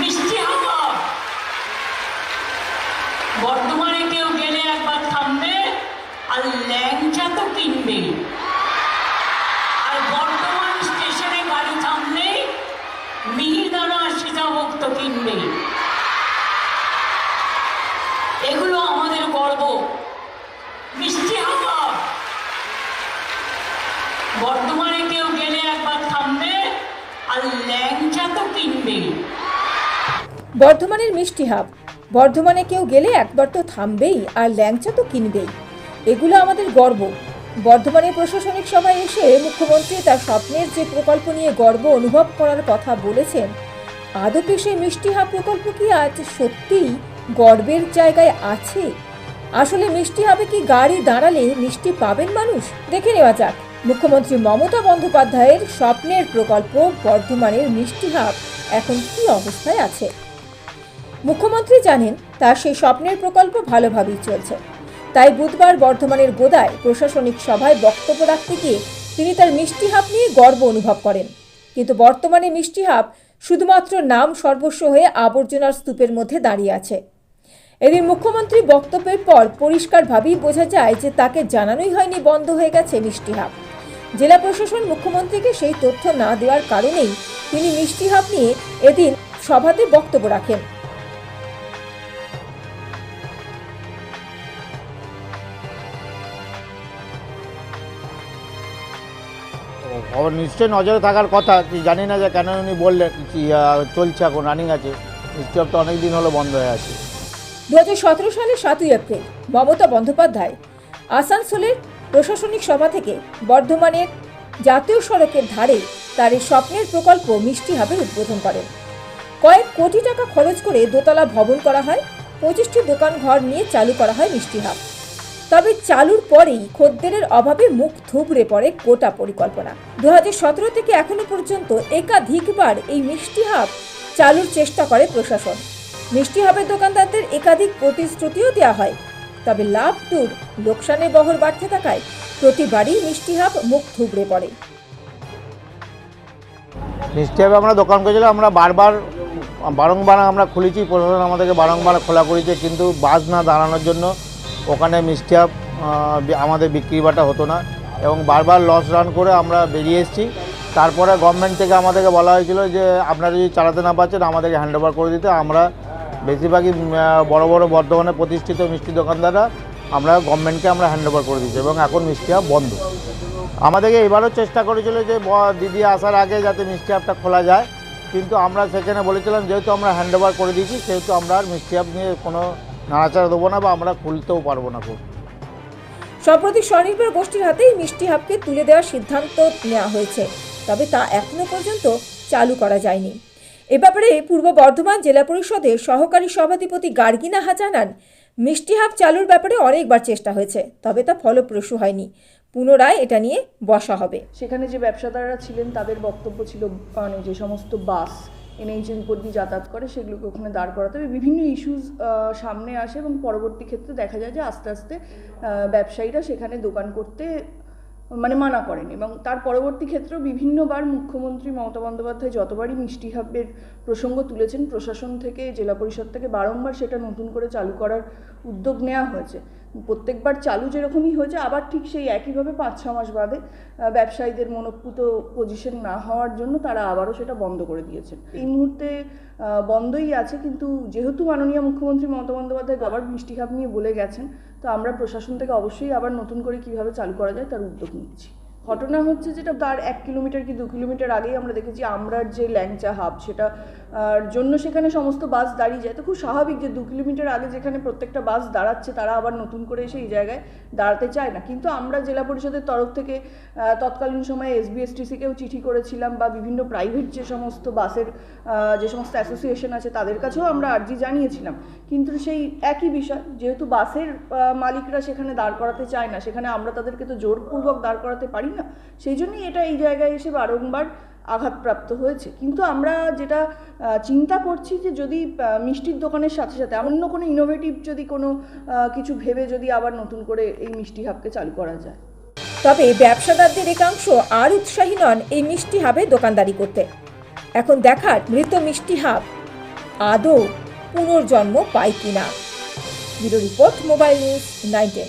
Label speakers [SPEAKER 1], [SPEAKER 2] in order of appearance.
[SPEAKER 1] মিষ্টি হাওয়া বর্ধমানে কেউ গেলে একবার থামবে আর ল্যাংচা তো কিনবে। আর বর্ধমান স্টেশনে গাড়ি থামলে মিহিদানা সীতাভোগ তো কিনবে এগুলো আমাদের গর্ব। মিষ্টি হাওয়া বর্ধমানে কেউ গেলে একবার থামবে আর ল্যাংচা তো কিনবে
[SPEAKER 2] বর্ধমানের মিষ্টি হাব বর্ধমানে কেউ গেলে একবার তো থামবেই আর ল্যাংচা তো কিনবেই। এগুলো আমাদের গর্ব। বর্ধমানের প্রশাসনিক সভায় এসে মুখ্যমন্ত্রী তার স্বপ্নের যে প্রকল্প নিয়ে গর্ব অনুভব করার কথা বলেছেন, আদপে সেই মিষ্টি হাব প্রকল্প কি আজ সত্যিই গর্বের জায়গায় আছে? আসলে মিষ্টি হাবে কি গাড়ি দাঁড়ালে মিষ্টি পাবেন মানুষ? দেখে নেওয়া যাক। মুখ্যমন্ত্রী মমতা বন্দ্যোপাধ্যায়ের স্বপ্নের প্রকল্প বর্ধমানের মিষ্টি হাব এখন কি অবস্থায় আছে? মুখ্যমন্ত্রী জানেন তার সেই স্বপ্নের প্রকল্প ভালোভাবেই চলছে। তাই বুধবার বর্ধমানের গোদায় প্রশাসনিক সভায় বক্তব্য রাখতে গিয়ে তিনি তার মিষ্টি হাব নিয়ে গর্ব অনুভব করেন। কিন্তু বর্তমানে মিষ্টি হাব শুধুমাত্র নাম সর্বস্ব হয়ে আবর্জনার স্তূপের মধ্যে দাঁড়িয়ে আছে। এদিন মুখ্যমন্ত্রী বক্তব্যের পর পরিষ্কারভাবেই বোঝা যায় যে তাকে জানানোই হয়নি বন্ধ হয়ে গেছে মিষ্টি হাব জেলা প্রশাসন মুখ্যমন্ত্রীকে সেই তথ্য না দেওয়ার কারণেই তিনি মিষ্টি হাব নিয়ে এদিন সভাতে বক্তব্য রাখেন।
[SPEAKER 3] খবর নিশ্চয়ই নজরে থাকার কথা জানি না যে কেন উনি বললেন চলছে এখন রানিং আছে। নিশ্চয় তো অনেক দিন হলো বন্ধ হয়ে আছে।
[SPEAKER 2] দু সালের সাতই এপ্রিল, মমতা বন্দ্যোপাধ্যায় আসানসোলের প্রশাসনিক সভা থেকে বর্ধমানের জাতীয় সড়কের ধারে তার এই স্বপ্নের প্রকল্প মিষ্টি হাবের উদ্বোধন করেন। কয়েক কোটি টাকা খরচ করে দোতলা ভবন করা হয়, পঁচিশটি দোকান ঘর নিয়ে চালু করা হয় মিষ্টি হাব। তবে চালুর পরেই খদ্দেরের অভাবে মুখ থুবড়ে পড়ে গোটা পরিকল্পনা। দু সতেরো থেকে এখনও পর্যন্ত একাধিকবার এই মিষ্টি হাব চালুর চেষ্টা করে প্রশাসন। মিষ্টি হাবের দোকানদারদের একাধিক প্রতিশ্রুতিও দেওয়া হয়। তবে লাভ দূর, লোকসানের বহর বাড়তে থাকায় প্রতিবারই মিষ্টি হাব মুখ থুবড়ে পড়ে।
[SPEAKER 3] নিশ্চয়ই আমরা দোকান করেছিলাম, আমরা বারবার, বারংবার আমরা খুলেছি, প্রশাসন আমাদেরকে বারংবার খোলা করেছে কিন্তু বাস না দাঁড়ানোর জন্য ওখানে মিষ্টি আপ, আমাদের বিক্রি বাটা হতো না। এবং বারবার লস রান করে আমরা বেরিয়ে এসেছি। তারপরে গভর্নমেন্ট থেকে আমাদেরকে বলা হয়েছিল যে আপনারা যদি চালাতে না পারছেন আমাদেরকে হ্যান্ড ওভার করে দিতে। আমরা বেশিরভাগই বড় বড় বর্ধমানে প্রতিষ্ঠিত মিষ্টি দোকানদাররা আমরা গভর্নমেন্টকে আমরা হ্যান্ড ওভার করে দিচ্ছি এবং এখন মিষ্টি আপ বন্ধ। আমাদেরকে এবারও চেষ্টা করেছিল যে দিদি আসার আগে যাতে মিষ্টি আপটা খোলা যায়। কিন্তু আমরা সেখানে বলেছিলাম যেহেতু আমরা হ্যান্ড ওভার করে দিয়েছি সেহেতু আমরা আর মিষ্টি আপ নিয়ে কোনো নাড়াচাড়া দেবো না বা আমরা খুলতেও পারব না খুব।
[SPEAKER 2] সম্প্রতি স্বনির্ভর গোষ্ঠীর হাতেই মিষ্টি হাবকে তুলে দেওয়ার সিদ্ধান্ত নেওয়া হয়েছে তবে তা এখনও পর্যন্ত চালু করা যায়নি। এ ব্যাপারে পূর্ব বর্ধমান জেলা পরিষদের সহকারী সভাধিপতি গার্গিনাহা জানান মিষ্টি হাব চালুর ব্যাপারে অনেকবার চেষ্টা হয়েছে তবে তা ফলপ্রসূ হয়নি। পুনরায় এটা নিয়ে বসা হবে।
[SPEAKER 4] সেখানে যে ব্যবসাদাররা ছিলেন তাদের বক্তব্য ছিল মানে যে সমস্ত বাস এনএইচের উপর দিয়ে যাতায়াত করে, সেগুলোকে ওখানে দাঁড় করাতে হবে। বিভিন্ন ইস্যুস সামনে আসে এবং পরবর্তী ক্ষেত্রে দেখা যায় যে আস্তে আস্তে ব্যবসায়ীরা সেখানে দোকান করতে মানে মানা করেন এবং তার পরবর্তী ক্ষেত্রেও বিভিন্নবার মুখ্যমন্ত্রী মমতা বন্দ্যোপাধ্যায় যতবারই মিষ্টি হাবের প্রসঙ্গ তুলেছেন, প্রশাসন থেকে, জেলা পরিষদ থেকে বারংবার সেটা নতুন করে চালু করার উদ্যোগ নেওয়া হয়েছে। প্রত্যেকবার চালু যেরকমই হয়েছে আবার ঠিক সেই একইভাবে পাঁচ ছ মাস বাদে ব্যবসায়ীদের মনপ্রুত পজিশন না হওয়ার জন্য তারা আবারও সেটা বন্ধ করে দিয়েছেন। এই মুহূর্তে বন্ধই আছে কিন্তু যেহেতু মাননীয় মুখ্যমন্ত্রী মমতা বন্দ্যোপাধ্যায় আবার মিষ্টি খাপ নিয়ে বলে গেছেন, তো আমরা প্রশাসন থেকে অবশ্যই আবার নতুন করে কীভাবে চালু করা যায় তার উদ্যোগ নিচ্ছি। ঘটনা হচ্ছে যেটা, তার এক কিলোমিটার কি দু কিলোমিটার আগেই আমরা দেখেছি আমরার যে ল্যাংচা হাব, সেটা আহ, জন্য সেখানে সমস্ত বাস দাঁড়িয়ে যায়। তো খুব স্বাভাবিক যে দু কিলোমিটার আগে যেখানে প্রত্যেকটা বাস দাঁড়াচ্ছে তারা আবার নতুন করে এসে এই জায়গায় দাঁড়াতে চায় না। কিন্তু আমরা জেলা পরিষদের তরফ থেকে তৎকালীন সময়ে এসবিএসটিসিকেও চিঠি করেছিলাম বা বিভিন্ন প্রাইভেট যে সমস্ত বাসের যে সমস্ত অ্যাসোসিয়েশন আছে তাদের কাছেও আমরা আর্জি জানিয়েছিলাম। কিন্তু সেই একই বিষয় যেহেতু বাসের মালিকরা সেখানে দাঁড় করাতে চায় না সেখানে আমরা তাদেরকে তো জোরপূর্বক দাঁড় করাতে পারি না সেই জন্যই এটা এই জায়গায় এসে বারংবার আঘাতপ্রাপ্ত হয়েছে। কিন্তু আমরা যেটা চিন্তা করছি যে যদি মিষ্টির দোকানের সাথে সাথে অন্য কোনো ইনোভেটিভ যদি কোনো কিছু ভেবে যদি আবার নতুন করে এই মিষ্টি হাবকে চালু করা যায়।
[SPEAKER 2] তবে ব্যবসাদারদের একাংশ আর উৎসাহী নন এই মিষ্টি হাবে দোকানদারি করতে। এখন দেখার মৃত মিষ্টি হাব, আদৌ পুনর্জন্ম পায় কিনা? Bureau report, mobile news nineteen.